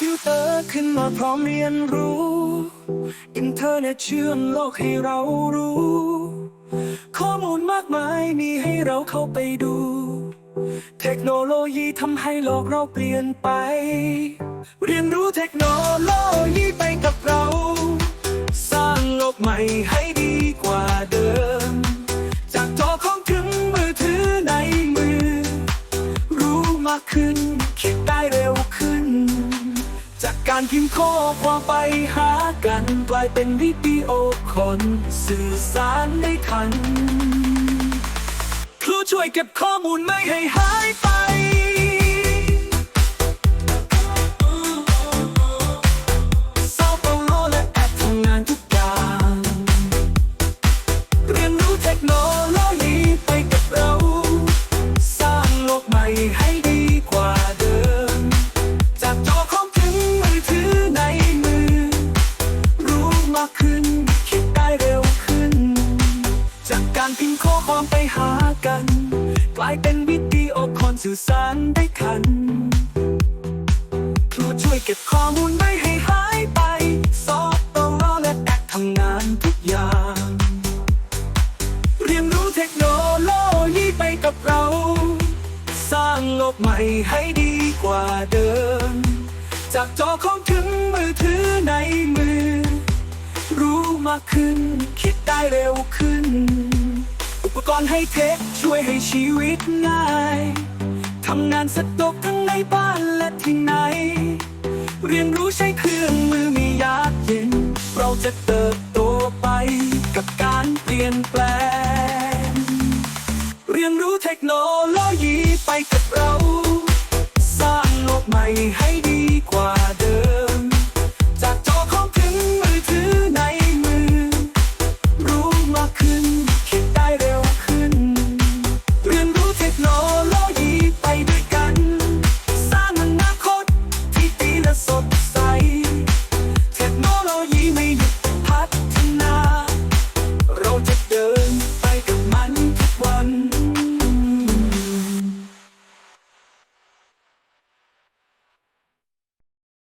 ขึ้นมาพร้อมเรียนรู้ อินเทอร์เน็ตเชื่อมโลกให้เรารู้ ข้อมูลมากมายมีให้เราเข้าไปดู เทคโนโลยีทำให้โลกเราเปลี่ยนไป เรียนรู้เทคโนโลยีไปกับเรา สร้างโลกใหม่ให้ดีกว่าเดิม จากจอของถึงมือถือในมือ รู้มากขึ้นคิดได้เร็ว การพิมพ์ข้อความไปหากันกลายเป็นวิดีโอคนสื่อสารได้ทันครูช่วยเก็บข้อมูลไม่ให้หายไปซอ มากขึ้น คิดได้เร็วขึ้น จากการพิมพ์ข้อความไปหากัน กลายเป็นวิดีโอคอนสื่อสารได้ทันครูช่วยเก็บข้อมูลไม่ให้หายไป ซอฟต์แวร์และแอปทำงานทุกอย่าง เรียนรู้เทคโนโลยีไปกับเรา สร้างโลกใหม่ให้ดีกว่าเดิม จากจอของถึง มากขึ้น คิดได้เร็วขึ้น อุปกรณ์ให้เทคช่วยให้ชีวิตง่ายทำงานสะดวกทั้งในบ้านและที่ไหน เรียนรู้ใช้เครื่องมือมียากเย็น เราจะเติบโตไปกับการเปลี่ยนแปลง เรียนรู้เทคโนโลยีไปกับเรา สร้างโลกใหม่ให้